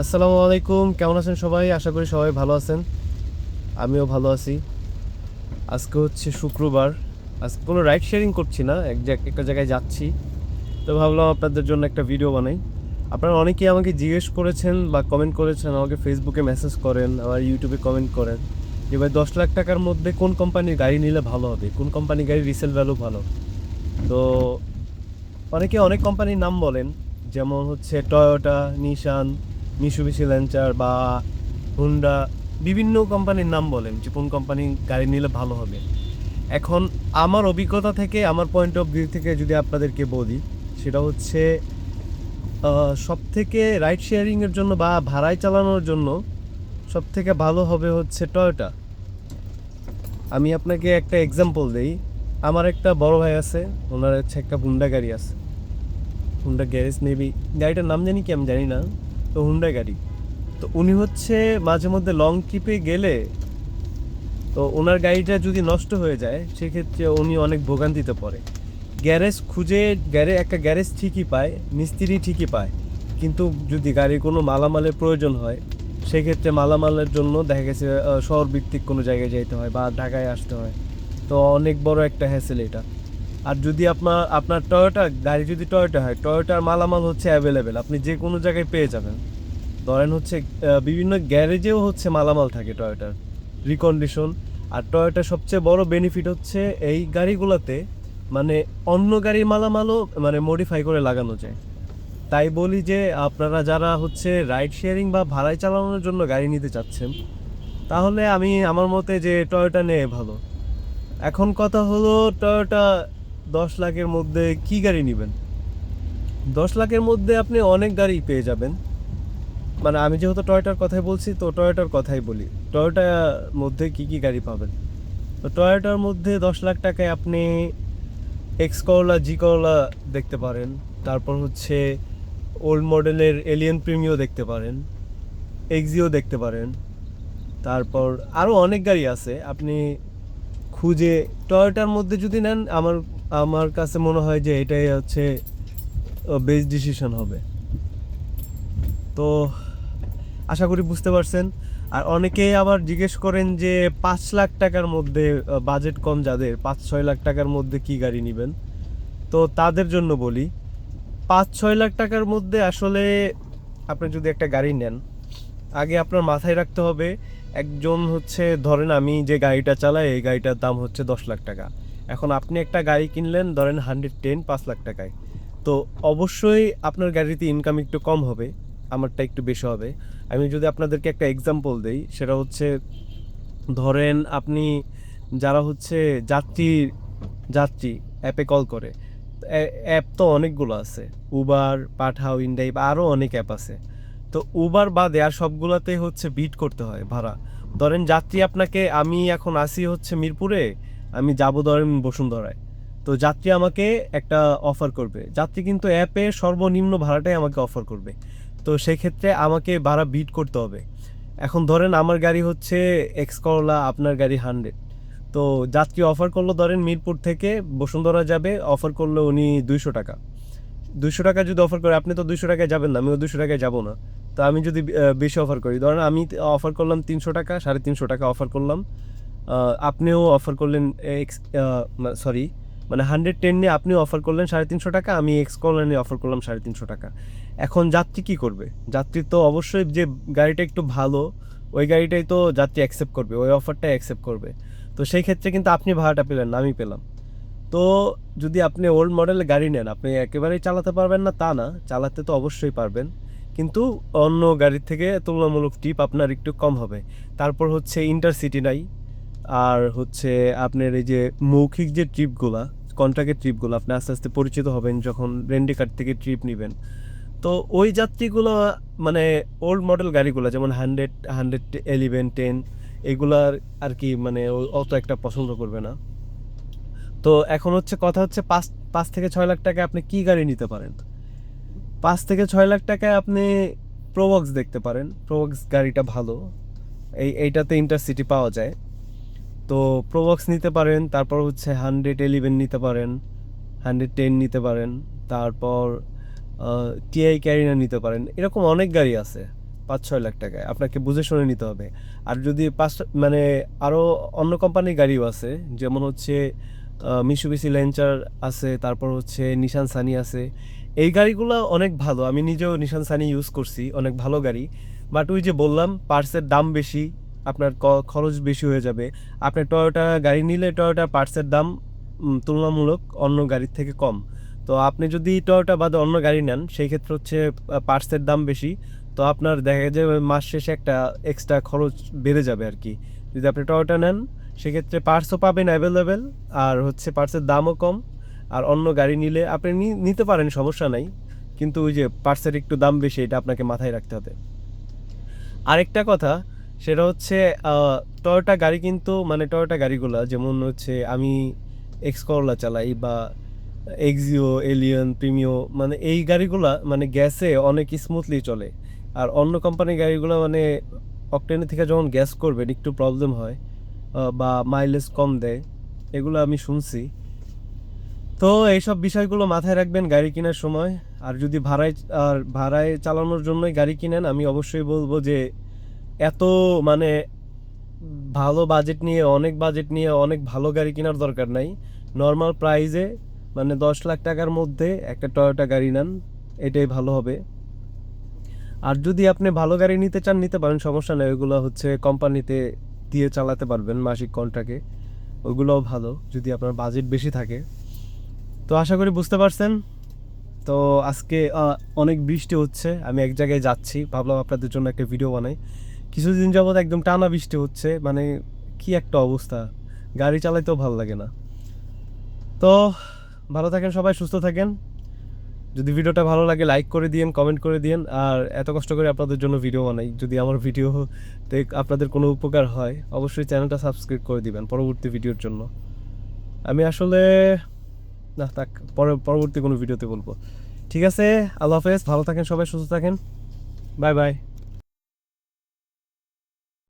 আসসালামু আলাইকুম, কেমন আছেন সবাই? আশা করি সবাই ভালো আছেন। আমিও ভালো আছি। আজকে হচ্ছে শুক্রবার। আজকে কোনো রাইড শেয়ারিং করছি না, এক একটা জায়গায় যাচ্ছি। তো ভাবলাম আপনাদের জন্য একটা ভিডিও বানাই। আপনারা অনেকেই আমাকে জিজ্ঞেস করেছেন বা কমেন্ট করেছেন, আমাকে ফেসবুকে মেসেজ করেন, আবার ইউটিউবে কমেন্ট করেন যে, ভাই, দশ লাখ টাকার মধ্যে কোন কোম্পানির গাড়ি নিলে ভালো হবে? কোন কোম্পানির গাড়ির রিসেল ভ্যালু ভালো? তো অনেকে অনেক কোম্পানির নাম বলেন, যেমন হচ্ছে টয়োটা নিশান মিশুবিশি ল্যাঞ্চার বা হুন্ডা বিভিন্ন কোম্পানির নাম বলেন যে কোন কোম্পানি গাড়ি নিলে ভালো হবে। এখন আমার অভিজ্ঞতা থেকে, আমার পয়েন্ট অফ ভিউ থেকে যদি আপনাদেরকে বলি, সেটা হচ্ছে সব থেকে রাইড শেয়ারিংয়ের জন্য বা ভাড়ায় চালানোর জন্য সব থেকে ভালো হবে হচ্ছে টয়োটা আমি আপনাকে একটা এক্সাম্পল দেই। আমার একটা বড় ভাই আছে, ওনার হচ্ছে একটা হুন্ডা গাড়ি আছে। হুন্ডা গ্যারেজ মেবি গাড়িটার নাম জানি কি আমি জানি না। তো হুন্ডা গাড়ি। তো উনি হচ্ছে মাঝে মধ্যে লং ট্রিপে গেলে তো ওনার গাড়িটা যদি নষ্ট হয়ে যায় সেক্ষেত্রে উনি অনেক ভোগান্তিতে পড়ে। গ্যারেজ খুঁজে গ্যারে একটা গ্যারেজ ঠিকই পায় মিস্ত্রি ঠিকই পায়। কিন্তু যদি গাড়ির কোনো মালামালের প্রয়োজন হয় সেক্ষেত্রে মালামালের জন্য দেখা গেছে আহ, শহর ভিত্তিক কোনো জায়গায় যাইতে হয় বা ঢাকায় আসতে হয়। তো অনেক বড় একটা হ্যাসেল এটা। আর যদি আপনার আপনার টয়োটা গাড়ি যদি টয়োটা হয় টয়োটার মালামাল হচ্ছে অ্যাভেলেবেল আপনি যে কোনো জায়গায় পেয়ে যাবেন। ধরেন হচ্ছে বিভিন্ন গ্যারেজেও হচ্ছে মালামাল থাকে টয়োটার রিকন্ডিশন আর টয়োটার সবচেয়ে বড় বেনিফিট হচ্ছে এই গাড়িগুলোতে মানে অন্য গাড়ির মালামালও মানে মডিফাই করে লাগানো যায়। তাই বলি যে, আপনারা যারা হচ্ছে রাইড শেয়ারিং বা ভাড়ায় চালানোর জন্য গাড়ি নিতে চাচ্ছেন, তাহলে আমি আমার মতে যে টয়োটা নেয় ভালো। এখন কথা হলো টয়োটা দশ লাখের মধ্যে কি গাড়ি নেবেন? দশ লাখের মধ্যে আপনি অনেক গাড়ি পেয়ে যাবেন। মানে আমি যেহেতু টয়োটার কথাই বলছি, তো টয়োটার কথাই বলি। টয়োটার মধ্যে কি কি গাড়ি পাবেন? তো টয়োটার মধ্যে দশ লাখ টাকায় আপনি এক্স করলা জি করলা দেখতে পারেন। তারপর হচ্ছে ওল্ড মডেলের এলিয়েন প্রিমিও দেখতে পারেন। এক্সিও দেখতে পারেন। তারপর আরও অনেক গাড়ি আছে। আপনি খুঁজে টয়োটার মধ্যে যদি নেন, আমার আমার কাছে মনে হয় যে এটাই হচ্ছে বেস্ট ডিসিশন হবে। তো আশা করি বুঝতে পারছেন। আর অনেকেই আবার জিজ্ঞেস করেন যে পাঁচ লাখ টাকার মধ্যে বাজেট কম যাদের, পাঁচ ছয় লাখ টাকার মধ্যে কি গাড়ি নেবেন? তো তাদের জন্য বলি, পাঁচ ছয় লাখ টাকার মধ্যে আসলে আপনি যদি একটা গাড়ি নেন, আগে আপনার মাথায় রাখতে হবে, একজন হচ্ছে, ধরেন আমি যে গাড়িটা চালাই, এই গাড়িটার দাম হচ্ছে দশ লাখ টাকা। এখন আপনি একটা গাড়ি কিনলেন, ধরেন হান্ড্রেড টেন পাঁচ লাখ টাকায়। তো অবশ্যই আপনার গাড়িতে ইনকাম একটু কম হবে, আমারটা একটু বেশি হবে। আমি যদি আপনাদেরকে একটা এক্সাম্পল দেই, সেটা হচ্ছে, ধরেন আপনি যারা হচ্ছে যাত্রী যাত্রী, অ্যাপে কল করে অ্যাপ তো অনেকগুলো আছে। উবার পাঠাও ইন্ডাই বা আরও অনেক অ্যাপ আছে। তো উবার বাদে আর সবগুলোতে হচ্ছে বিট করতে হয় ভাড়া। ধরেন যাত্রী আপনাকে, আমি এখন আসি হচ্ছে মিরপুরে আমি যাব ধরেন বসুন্ধরায়। তো যাত্রী আমাকে একটা অফার করবে। যাত্রী কিন্তু অ্যাপে সর্বনিম্ন ভাড়াটাই আমাকে অফার করবে। তো সেক্ষেত্রে আমাকে ভাড়া বিট করতে হবে। এখন ধরেন আমার গাড়ি হচ্ছে এক্স করলা আপনার গাড়ি হান্ড্রেড তো যাত্রী অফার করল ধরেন মিরপুর থেকে বসুন্ধরা যাবে অফার করল উনি দুইশো টাকা। দুইশো টাকা যদি অফার করে, আপনি তো দুইশো টাকায় যাবেন না, আমিও দুইশো টাকায় যাব না। তো আমি যদি বেশি অফার করি, ধরেন আমি অফার করলাম তিনশো টাকা, সাড়ে তিনশো টাকা অফার করলাম। আপনিও অফার করলেন এক্স সরি মানে হান্ড্রেড টেন নিয়ে আপনিও অফার করলেন সাড়ে তিনশো টাকা, আমি এক্স করলেন অফার করলাম সাড়ে তিনশো টাকা। এখন যাত্রী কি করবে? যাত্রী তো অবশ্যই যে গাড়িটা একটু ভালো, ওই গাড়িটাই তো যাত্রী অ্যাকসেপ্ট করবে, ওই অফারটাই অ্যাকসেপ্ট করবে। তো সেই ক্ষেত্রে কিন্তু আপনি ভাড়াটা পেলেন না আমি পেলাম। তো যদি আপনি ওল্ড মডেলের গাড়ি নেন, আপনি একেবারেই চালাতে পারবেন না, তা না, চালাতে তো অবশ্যই পারবেন। কিন্তু অন্য গাড়ির থেকে তুলনামূলক টিপ আপনার একটু কম হবে। তারপর হচ্ছে ইন্টারসিটি নাই আর হচ্ছে আপনার এই যে মৌখিক যে ট্রিপগুলা কন্ট্রাক্টের ট্রিপগুলো, আপনি আস্তে আস্তে পরিচিত হবেন যখন রেন্ডিকার থেকে ট্রিপ নেবেন। তো ওই যাত্রীগুলো মানে ওল্ড মডেল গাড়িগুলো, যেমন হান্ড্রেড হান্ড্রেড এলিভেন টেন এগুলার আর কি মানে অত একটা পছন্দ করবে না। তো এখন হচ্ছে কথা হচ্ছে পাঁচ পাঁচ থেকে ছয় লাখ টাকা আপনি কি গাড়ি নিতে পারেন? পাঁচ থেকে ছয় লাখ টাকায় আপনি প্রোবক্স দেখতে পারেন। প্রোবক্স গাড়িটা ভালো। এই, এইটাতে ইন্টারসিটি পাওয়া যায়। তো প্রোবক্স নিতে পারেন, তারপর হচ্ছে হান্ড্রেড এলিভেন নিতে পারেন হান্ড্রেড টেন নিতে পারেন, তারপর টিআই ক্যারিনা নিতে পারেন। এরকম অনেক গাড়ি আছে পাঁচ ছয় লাখ টাকায়, আপনাকে বুঝে শুনে নিতে হবে। আর যদি পাঁচ মানে আরও অন্য কোম্পানির গাড়িও আছে, যেমন হচ্ছে মিশুবিসি লেঞ্চার আছে, তারপর হচ্ছে নিশান সানি আছে। এই গাড়িগুলো অনেক ভালো, আমি নিজেও নিশান সানি ইউজ করছি, অনেক ভালো গাড়ি। বাট ওই যে বললাম পার্সের দাম বেশি আপনার খরচ বেশি হয়ে যাবে। আপনি টয়োটা গাড়ি নিলে টয়োটা পার্টসের দাম তুলনামূলক অন্য গাড়ির থেকে কম। তো আপনি যদি টয়োটা বাদে অন্য গাড়ি নেন, সেই ক্ষেত্রে হচ্ছে পার্টসের দাম বেশি। তো আপনার দেখা যায় মাস শেষে একটা এক্সট্রা খরচ বেড়ে যাবে আর কি যদি আপনি টয়োটা নেন, সেক্ষেত্রে পার্টসও পাবেন অ্যাভেলেবেল আর হচ্ছে পার্টসের দামও কম। আর অন্য গাড়ি নিলে আপনি নিতে পারেন, সমস্যা নাই। কিন্তু ওই যে পার্টসের একটু দাম বেশি, এটা আপনাকে মাথায় রাখতে হবে। আরেকটা কথা সেটা হচ্ছে টয়োটা গাড়ি কিন্তু মানে টয়োটা গাড়িগুলো, যেমন হচ্ছে আমি এক্স করলা চালাই বা এক্সিও এলিয়ন প্রিমিও মানে এই গাড়িগুলা মানে গ্যাসে অনেক স্মুথলি চলে। আর অন্য কোম্পানির গাড়িগুলো মানে অকটেনের থেকে যখন গ্যাস করবেন একটু প্রবলেম হয় বা মাইলেজ কম দেয়, এগুলো আমি শুনছি। তো এইসব বিষয়গুলো মাথায় রাখবেন গাড়ি কেনার সময়। আর যদি ভাড়ায়, আর ভাড়ায় চালানোর জন্যই গাড়ি কিনেন, আমি অবশ্যই বলব যে এত মানে ভালো বাজেট নিয়ে, অনেক বাজেট নিয়ে, অনেক ভালো গাড়ি কেনার দরকার নাই। নর্মাল প্রাইজে মানে দশ লাখ টাকার মধ্যে একটা টয়োটা গাড়ি নেন, এটাই ভালো হবে। আর যদি আপনি ভালো গাড়ি নিতে চান, নিতে পারেন, সমস্যা নেই। ওইগুলো হচ্ছে কোম্পানিতে দিয়ে চালাতে পারবেন মাসিক কন্ট্রাক্টে ওইগুলোও ভালো, যদি আপনার বাজেট বেশি থাকে। তো আশা করি বুঝতে পারছেন। তো আজকে অনেক বৃষ্টি হচ্ছে, আমি এক জায়গায় যাচ্ছি। ভাবলাম আপনাদের জন্য একটা ভিডিও বানাই। কিছুদিন যাবত একদম টানা বৃষ্টি হচ্ছে মানে কি একটা অবস্থা। গাড়ি চালাইতেও ভালো লাগে না। তো, ভালো থাকেন সবাই, সুস্থ থাকেন। যদি ভিডিওটা ভালো লাগে লাইক করে দিন কমেন্ট করে দিন আর এত কষ্ট করে আপনাদের জন্য ভিডিও বানাই, যদি আমার ভিডিওতে আপনাদের কোনো উপকার হয়, অবশ্যই চ্যানেলটা সাবস্ক্রাইব করে দিবেন পরবর্তী ভিডিওর জন্য। আমি আসলে, না থাক, পরে, পরবর্তী কোনো ভিডিওতে বলব। ঠিক আছে, আল্লাহ হাফেজ, ভালো থাকেন সবাই, সুস্থ থাকেন। Bye bye